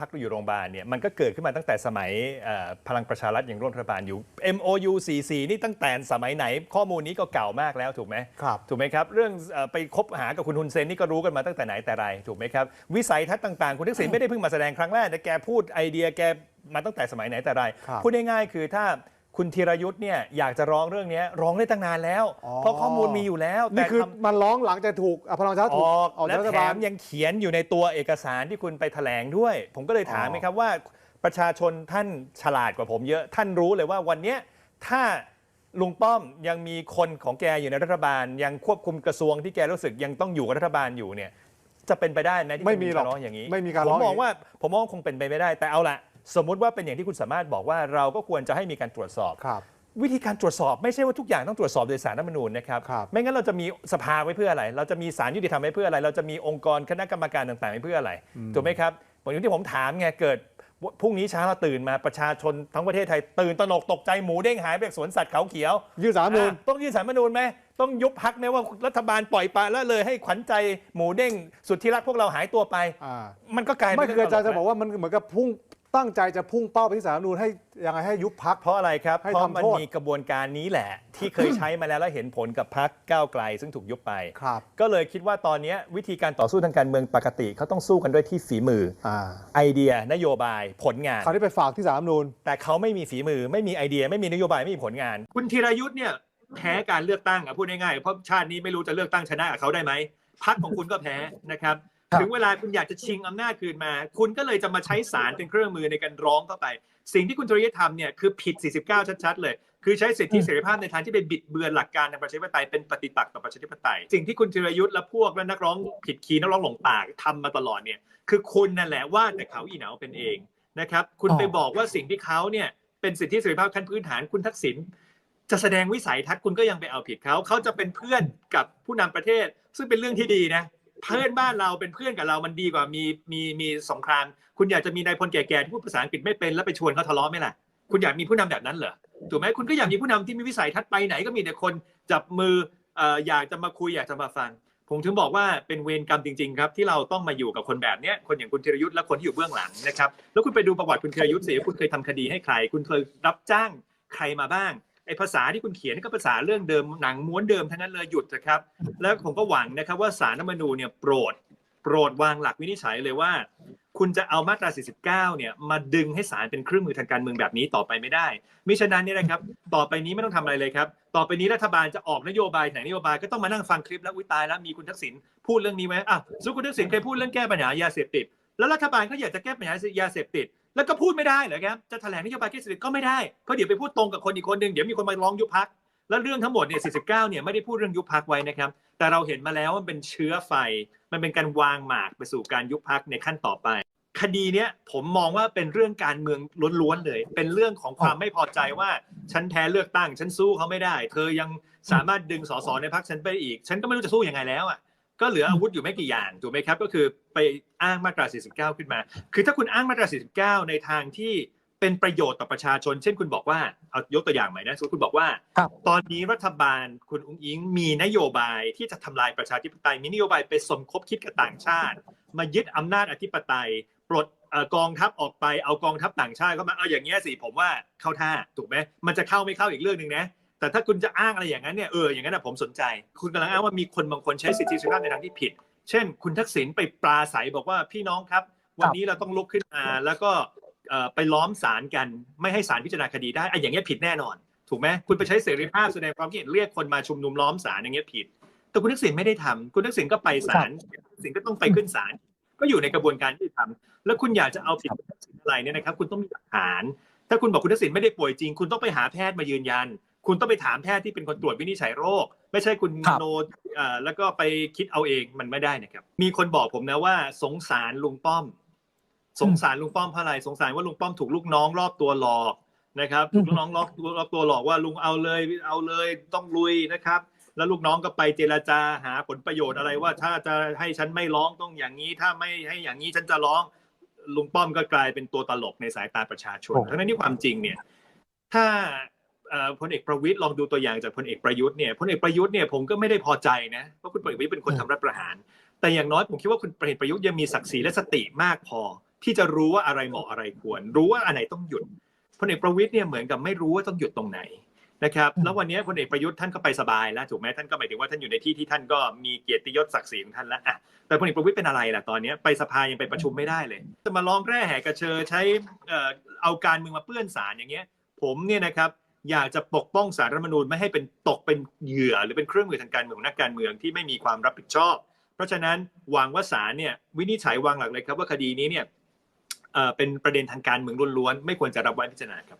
พักอยู่โรงพยาบาลเนี่ยมันก็เกิดขึ้นมาตั้งแต่สมัยเอ่อพลังประชารัฐอย่างร่วมรัฐบาลอยู่ MOU 44 นี่ตั้งแต่สมัยไหนข้อมูลนี้ก็เก่ามากแล้วถูกไหมครับถูกไหมครับ เรื่องเอ่อไปคบหากับคุณฮุนเซนนี่ก็รู้กันมาตั้งแต่ไหนแต่ไรถูกไหมครับ วิสัยทัศน์ต่างๆ คุณทักษิณไม่ได้เพิ่งมาแสดงครั้งแรกแต่แกพูดไอเดียแกมาตั้งแต่สมัยไหนแต่ไรครับพูดง่ายๆคือถ้า คุณธีรยุทธ์เนี่ยอยากจะร้องเรื่องเนี้ยร้องได้ตั้งนานแล้ว อ๋อ เพราะข้อมูลมีอยู่แล้วนี่คือทำมันร้องหลังจากถูกอะพลังประชารัฐอถูกอกออกและจากรัฐแถบาล มยังเขียนอยู่ในตัวเอกสารที่คุณไปแถลงด้วย ผมก็เลยถามอ๋อไหมครับว่าประชาชนท่านฉลาดกว่าผมเยอะ ท่านรู้เลยว่าวันเนี้ยถ้าลุงป้อมยังมีคนของแกอยู่ในรัฐบาล ยังควบคุมกระทรวงที่แกรู้สึกยังต้องอยู่กับรัฐบาลอยู่เนี่ยจะเป็นไปได้ไหมที่ไม่มีจะหรอกร้องอย่างนี้ไม่มีการผร้มองมอองย่างนี้ว่าผมมองว่าคงเป็นไปไม่ได้แต่เอาละ สมมุติว่าเป็นอย่างที่คุณสามารถบอกว่าเราก็ควรจะให้มีการตรวจสอบ ครับ วิธีการตรวจสอบไม่ใช่ว่าทุกอย่างต้องตรวจสอบโดยสารรัฐธรรมนูญนะครับ ครับ ไม่งั้นเราจะมีสภาไว้เพื่ออะไร เราจะมีศาลยุติธรรมไว้เพื่ออะไร เราจะมีองค์กรคณะกรรมการต่างๆไว้เพื่ออะไร ถูกไหมครับเหมือนที่ผมถามไง เกิดพรุ่งนี้เช้าเราตื่นมาประชาชนทั้งประเทศไทยตื่นตระหนกตกใจหมูเด้งหายไปจากสวนสัตว์เขาเขียว ยื่นสารรัฐธรรมนูญอะต้องยื่นสารรัฐธรรมนูญไหมต้องยุบพักไหมว่ารัฐบาลปล่อยปละละเลยให้ขวัญใจหมูเด้งสุดที่รักพวกเราหายตัวไป อ่า มันก็กลายเป็นไม่คืออาจารย์เรื่จะงตลบอกว่ามันเหมือนกับพุ่ง ตั้งใจจะพุ่งเป้าไปที่สารรัฐธรรมนูญให้ยังไงให้ยุบพัก เพราะอะไรครับ ให้เพราะทำมันโทษ มีกระบวนการนี้แหละ ที่เคยใช้มาแล้วแล้วเห็นผลกับพักก้าวไกล ซึ่งถูกยุบไป ครับ ก็เลยคิดว่าตอนนี้วิธีการต่อสู้ทางการเมืองปกติเขาต้องสู้กันด้วยที่ฝีมืออ่าไอเดียนโยบายผลงาน คราวนี้ไปฝากที่สารรัฐธรรมนูญแต่เขาไม่มีฝีมือไม่มีไอเดีย ไม่มีนโยบายไม่มีผลงาน คุณธีรยุทธ์เนี่ยแพ้การเลือกตั้งอะพูดง่ายๆเพราะชาตินี้ไม่รู้จะเลือกตั้งชนะกับเขาได้ไหมพักของคุณก็แพ้นะครับครับ ถึงเวลาคุณอยากจะชิงอำนาจคืนมา คุณก็เลยจะมาใช้สารเป็นเครื่องมือในการร้องเข้าไป สิ่งที่คุณธีรยุทธ์ทำเนี่ยคือผิด 49 ชัดๆ เลย คือใช้สิทธิเสรีภาพในทางที่ไปบิดเบือนหลักการทางประชาธิปไตยเป็นปฏิปักษ์ต่อประชาธิปไตย สิ่งที่คุณธีรยุทธ์และพวกและนักร้องผิดคีย์นักร้องหลงป่าทำมาตลอดเนี่ยคือคุณนั่นแหละว่าแต่เขาอีเหนาเป็นเองนะครับคุณไปบอกว่าสิ่งที่เขาเนี่ยเป็นสิทธิเสรีภาพขั้นพื้นฐานคุณทักษิณจะแสดงวิสัยทัศน์คุณก็ยังไปเอาผิดเขาเขาจะเป็นเพื่อนกับผู้นำประเทศ ซึ่งเป็นเรื่องที่ดีนะ เพื่อนบ้านเราเป็นเพื่อนกับเรามันดีกว่ามีมีมีสงคราม คุณอยากจะมีนายพลแก่ๆที่พูดภาษาอังกฤษไม่เป็นแล้วไปชวนเขาทะเลาะไหมล่ะ คุณอยากมีผู้นำแบบนั้นเหรอถูกไหมคุณก็อยากมีผู้นำที่มีวิสัยทัศน์ไปไหนก็มีแต่คนจับมืออยากจะมาคุยอยากจะมาฟัง ผมถึงบอกว่าเป็นเวรกรรมจริง ๆ ครับ ที่เราต้องมาอยู่กับคนแบบนี้คนอย่างคุณธีรยุทธ์และคนที่อยู่เบื้องหลังนะครับแล้วคุณไปดูประวัติคุณธีรยุทธ์สิคุณเคยทำคดีให้ใคร คุณเคยรับจ้างใครมาบ้าง อ้ภาษาที่คุณเขียนนี่ก็ภาษาเรื่องเดิมหนังม้วนเดิมทั้งนั้นเลยหยุดเถอะครับ แล้วผมก็หวังนะครับว่าสารรัฐธรรมนูญเนี่ยโปรด โปรดวางหลักวินิจฉัยเลยว่า คุณจะเอามาตรา 49 เนี่ยมาดึงให้ศาลเป็นเครื่องมือทางการเมืองแบบนี้ต่อไปไม่ได้มิฉะนั้นเนี่ยนะครับ ต่อไปนี้ไม่ต้องทำอะไรเลยครับ ต่อไปนี้รัฐบาลจะออกนโยบายไหนนโยบายก็ต้องมานั่งฟังคลิปแล้วอุ้ยตายแล้วมีคุณทักษิณพูดเรื่องนี้ไว้อะสมมติคุณทักษิณเคยพูดเรื่องแก้ปัญหายาเสพติดแล้วรัฐบาลก็อยากจะแก้ปัญหายาเสพติด แล้วก็พูดไม่ได้เหรอครับจะแถลงนโยบายแก้เสพติดก็ไม่ได้เพราะเดี๋ยวไปพูดตรงกับคนอีกคนหนึ่งเดี๋ยวมีคนมาร้องยุบพักแล้วเรื่องทั้งหมดเนี่ย49เนี่ยไม่ได้พูดเรื่องยุบพักไว้นะครับ แต่เราเห็นมาแล้วว่ามันเป็นเชื้อไฟ มันเป็นการวางหมากไปสู่การยุบพักในขั้นต่อไป คดีเนี้ยผมมองว่าเป็นเรื่องการเมืองล้วนๆเลย เป็นเรื่องของความไม่พอใจว่าฉันแพ้เลือกตั้ง ฉันสู้เขาไม่ได้ เธอยังสามารถดึงสสในพักฉันไปอีก ฉันก็ไม่รู้จะสู้ยังไงแล้วอะ ก็เหลืออาวุธอยู่ไม่กี่อย่างถูกไหมครับ ก็คือไปอ้างมาตรา 49 ขึ้นมา คือถ้าคุณอ้างมาตรา 49 ในทางที่เป็นประโยชน์ต่อประชาชน เช่นคุณบอกว่าเอายกตัวอย่างใหม่นะสมมติคุณบอกว่าครับตอนนี้รัฐบาลคุณอุ้งอิงมีนโยบายที่จะทำลายประชาธิปไตยมีนโยบายไปสมคบคิดกับต่างชาติ มายึดอำนาจอธิปไตย ปลดเอ่อกองทัพออกไปเอากองทัพต่างชาติเข้ามาเอาอย่างเงี้ยสิผมว่าเข้าท่าถูกไหมมันจะเข้าไม่เข้าอีกเรื่องหนึ่งนะ แต่ถ้าคุณจะอ้างอะไรอย่างนั้นเนี่ยเอออย่างนั้นนะผมสนใจ คุณกำลังอ้างว่ามีคนบางคนใช้สิทธิเสรีภาพในทางที่ผิด เช่น คุณทักษิณไปปราศัยบอกว่าพี่น้องครับ วันนี้เราต้องลุกขึ้นมาแล้วก็เอ่อไปล้อมศาลกันไม่ให้ศาลพิจารณาคดีได้ไอ้อย่างเงี้ยผิดแน่นอน ถูกไหมคุณไปใช้เสรีภาพแสดงความคิดเห็นเรียกคนมาชุมนุมล้อมศาลอย่างเงี้ยผิด แต่คุณทักษิณไม่ได้ทำคุณทักษิณก็ไปศาลคุณทักษิณก็ต้องไปขึ้นศาลก็อยู่ในกระบวนการที่ทำแล้วคุณอยากจะเอาผิดคุณทักษิณอะไรเนี่ยนะครับ คุณต้องมีหลักฐาน ถ้าคุณบอกคุณทักษิณไม่ได้ป่วยจริง คุณต้องไปหาแพทย์มายืนยัน คุณต้องไปถามแพทย์ที่เป็นคนตรวจวินิจฉัยโรค ไม่ใช่คุณครัมบโนเอ่อแล้วก็ไปคิดเอาเองมันไม่ได้นะครับ มีคนบอกผมนะว่า สงสารลุงป้อม สงสารลุงป้อมเพราะอะไรสงสารว่าลุงป้อมถูกลูกน้องรอบตัวหลอกนะครับถูกลูกน้องรอบรอบตัวหลอกว่าลุงเอาเลย เอาเลยต้องลุยนะครับ แล้วลูกน้องก็ไปเจรจาหาผลประโยชน์อะไรว่าถ้าจะให้ฉันไม่ร้องต้องอย่างนี้ ถ้าไม่ให้อย่างนี้ฉันจะร้องลุงป้อมก็กลายเป็นตัวตลกในสายตาประชาชนโอ้ทั้งนั้นที่ความจริงเนี่ย ถ้าเอ่อ พลเอกประวิตยลองดูตัวอย่างจากพลเอกประยุทธ์เนี่ยพลเอกประยุทธ์เนี่ยผมก็ไม่ได้พอใจนะเพราะคุณพลเอกประยุทธ์เป็นคนทำรัฐประหาร แต่อย่างน้อยผมคิดว่าคุณพลเอกประยุทธ์ยังมีศักดิ์ศรีและสติมากพอ ที่จะรู้ว่าอะไรเหมาะอะไรควร รู้ว่าอันไหนต้องหยุดพลเอกประวิตยเนี่ยเหมือนกับไม่รู้ว่าต้องหยุดตรงไหนนะครับแล้ววันนี้พลเอกประยุทธ์ท่านก็ไปสบายแล้วถูกไหมท่านก็หมายถึงว่าท่านอยู่ในที่ที่ท่านก็มีเกียรติยศศักดิ์ศรีของท่านแล้วอะแต่พลเอกประวิตยเป็นอะไรล่ะตอนนี้ไปสภายังไปประชุมไม่ได้เลย จะมาร้องแร่แหกกระเชอใช้เอ่อเอาการเมืองมาเปื้อนสารอย่างเงี้ย ผมเนี่ยนะครับ อยากจะปกป้องสารรัฐธรรมนูญไม่ให้เป็นตกเป็นเหยื่อหรือเป็นเครื่องมือทางการเมืองของนักการเมืองที่ไม่มีความรับผิดชอบ เพราะฉะนั้นหวังว่าศาลเนี่ยวินิจฉัยวางหลักเลยครับว่าคดีนี้เนี่ยเอ่อเป็นประเด็นทางการเมืองล้วนๆไม่ควรจะรับไว้พิจารณาครับ